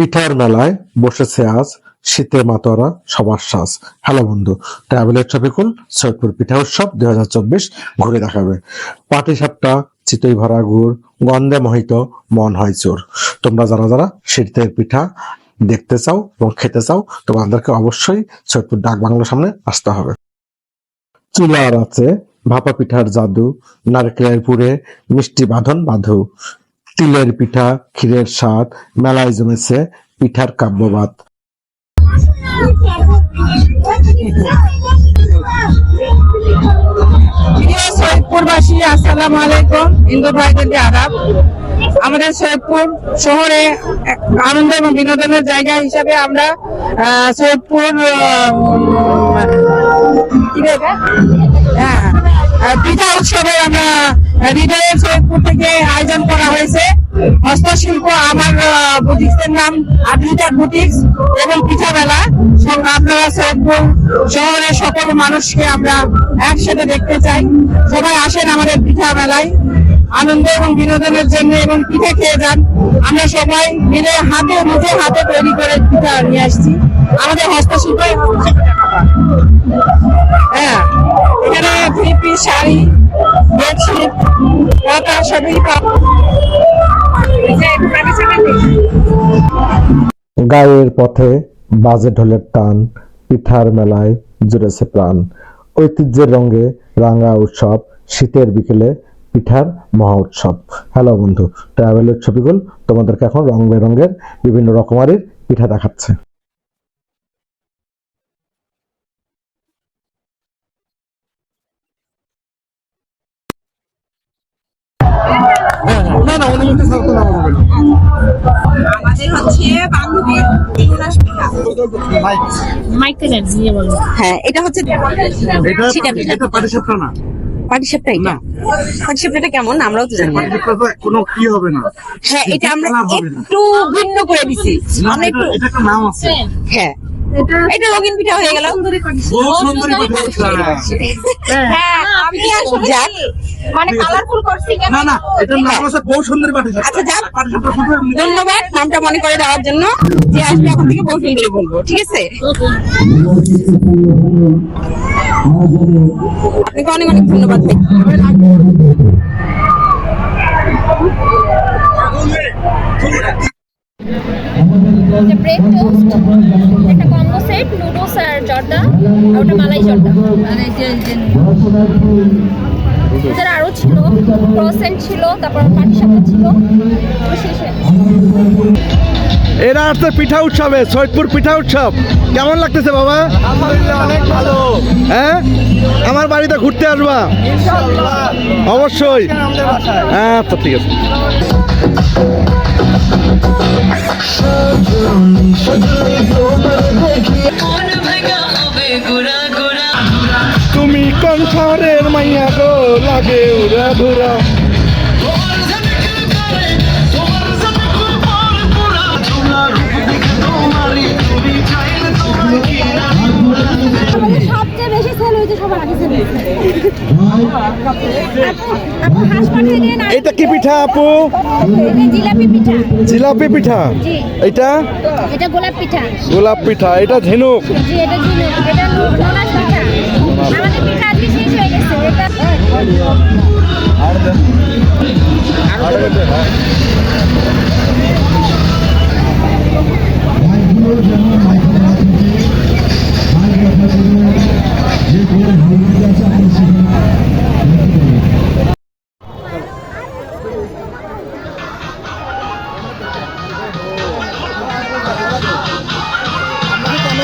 পিঠার মেলায় বসেছে আজ শীতে মাতোয়ারা সবার সাজ। হ্যালো বন্ধু ট্রাভেলের ট্রপিকুল সৈয়দপুর পিঠা উৎসব দুই হাজার চব্বিশ ঘুরে দেখাবে। পাটি সাপটা, চিতই ভরা গুড়, গন্ধে মোহিত, মন হয় চোর। তোমরা যারা যারা শীতের পিঠা দেখতে চাও এবং খেতে চাও, তোমাদেরকে অবশ্যই সৈয়দপুর ডাক বাংলার সামনে আসতে হবে। চুলার আছে ভাপা পিঠার জাদু নারকেলের পুরে মিষ্টি বাঁধন বাঁধু। তিলের পিঠা, ক্ষীরের স্বাদ, মেলায় জমেছে পিঠার কাব্যবাদ। সৈয়দপুরবাসী, আসসালামু আলাইকুম। হিন্দু ভাইদেরকে আদাব। আমাদের সৈয়দপুর শহরে আনন্দ এবং বিনোদনের জায়গা হিসাবে আমরা সৈয়দপুর? হ্যাঁ। পিঠা উৎসবে আমরা হৃদয়ের সৈয়দপুর থেকে আয়োজন করা হয়েছে। হস্তশিল্প আমার বুটিক্সের নাম আডলিটার বুটিক্স এবং পিঠাবেলা আপনারা সৈয়দপুর শহরের সকল মানুষকে আমরা একসাথে দেখতে চাই। সবাই আসেন আমাদের পিঠা মেলায়। আনন্দ এবং বিনোদনের জন্য এবং পিঠে খেয়ে যান। আমরা সবাই মিলে হাতে নিজে হাতে তৈরি করে পিঠা নিয়ে আসছি। আমাদের হস্তশিল্প হ্যাঁ এখানে শাড়ি গায়ের পথে বাজে ঢোলের টান, পিঠার মেলায় জুড়েছে প্রাণ। ঐতিহ্যের রঙে রাঙা উৎসব, শীতের বিকেলে পিঠার মহা উৎসব। হ্যালো বন্ধু ট্রাভেলের ছবিগুলো তোমাদেরকে এখন রং বেরঙের বিভিন্ন রকমারি পিঠা দেখাচ্ছে। আমাদের হচ্ছে বান্ধবীর তিনমাস পিঠা। মাইকে নেন হ্যাঁ এটা হচ্ছে ছিটা এটা পাটিসাপটা না। পাটিসাপটা এটা? পাটিসাপটা কেমন? আমরাও তো জানি না। পাটিসাপটা তো কোনো কি হবে না? হ্যাঁ এটা আমরা। একটু ভিন্ন করে দিছি। আমরা একটু এটা- এটা একটা নাম আছে। হ্যাঁ। এটা রঙিন পিঠা হয়ে গেল। হ্যাঁ। আমি আসলে যাক। মানে কালারফুল করছি কেন? না না এটার নাম আছে বহু সুন্দরী পাটিসাপটা আচ্ছা যাক। ধন্যবাদ নামটা মনে করে দেওয়ার জন্য। যে আসলে এখন থেকে বহু সুন্দরী বলব ঠিক আছে? আপনাকে অনেক অনেক ধন্যবাদ একটা কম্বো সেট নুডলস আর জর্দা ওটা মালাই জর্দা এছাড়া আরও ছিল ক্রসেন্ট ছিল, তারপর পাটিসাপটা ছিল শেষ। এরা আসছে পিঠা উৎসবে সৈয়দপুর পিঠা উৎসব। কেমন লাগতেছে বাবা? অনেক ভালো। হ্যাঁ? আমার বাড়িতে ঘুরতে আসবা? অবশ্যই। হ্যাঁ তো ঠিক আছে। তুমি কোন শহরের মাইয়া গো লাগে উড়া ধুরা এটা কি পিঠা আপু? জিলাপি পিঠা। জিলাপি পিঠা? জি। এটা এটা গোলাপ পিঠা। গোলাপ পিঠা এটা ঝিনুক। এটা ঝিনুক। এটা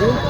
আমি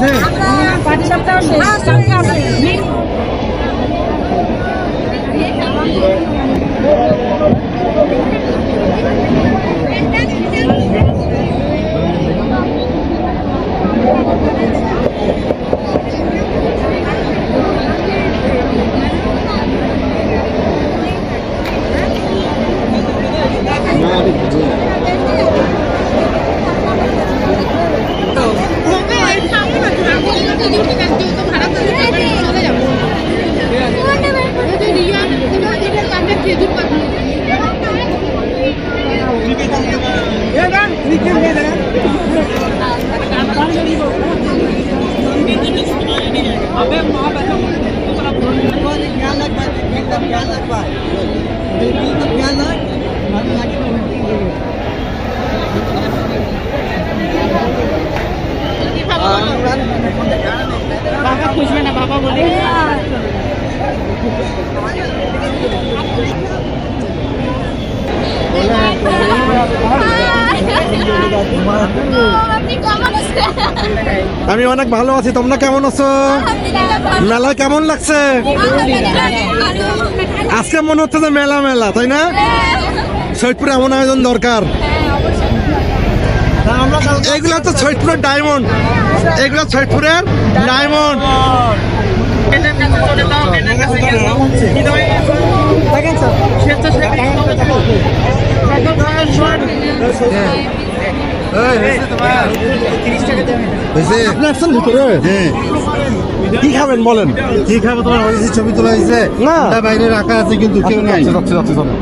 পাটি সাপটা বাবা খুঁজবে না বাবা বলে আমি অনেক ভালো আছি, তোমরা কেমন আছো? মেলা কেমন লাগছে? আজকে মনে হচ্ছে যে মেলা মেলা, তাই না? সৈয়দপুরে এমন আয়োজন দরকার। এগুলো তো সৈয়দপুরের ডায়মন্ড এগুলো সৈয়দপুরের ডায়মন্ড আপনি আসছেন ভিতরে? কি খাবেন বলেন? কি খাবে তোমার? ছবি তোলা হয়েছে না। বাইরে রাখা আছে কিন্তু কেউ নাই যাচ্ছে যাচ্ছে চলো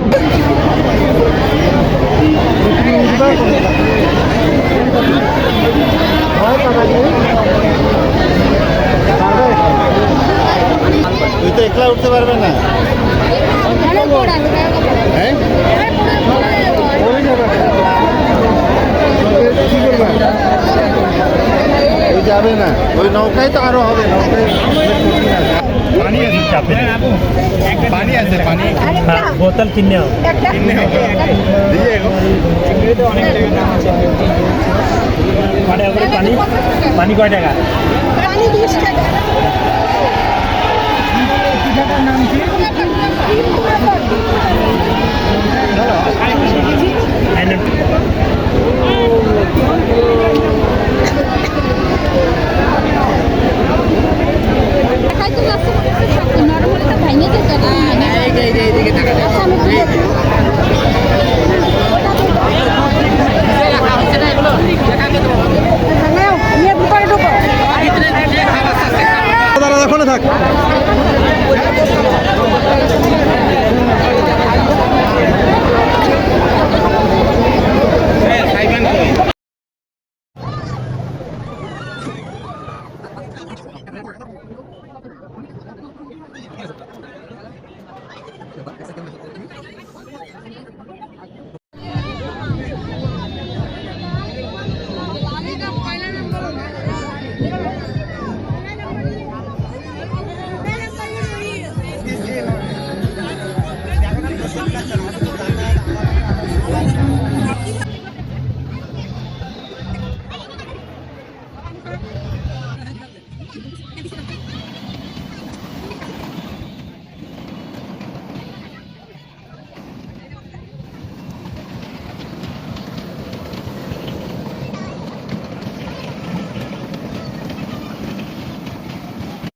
তুই তো একলা উঠতে পারবে না হ্যাঁ কি করবে ওই যাবে না ওই আরও হবে পানি আছে চাপে পানি আছে পানি। বোতল কিনে হবে কয় টাকা করে পানি? পানি কয় টাকা?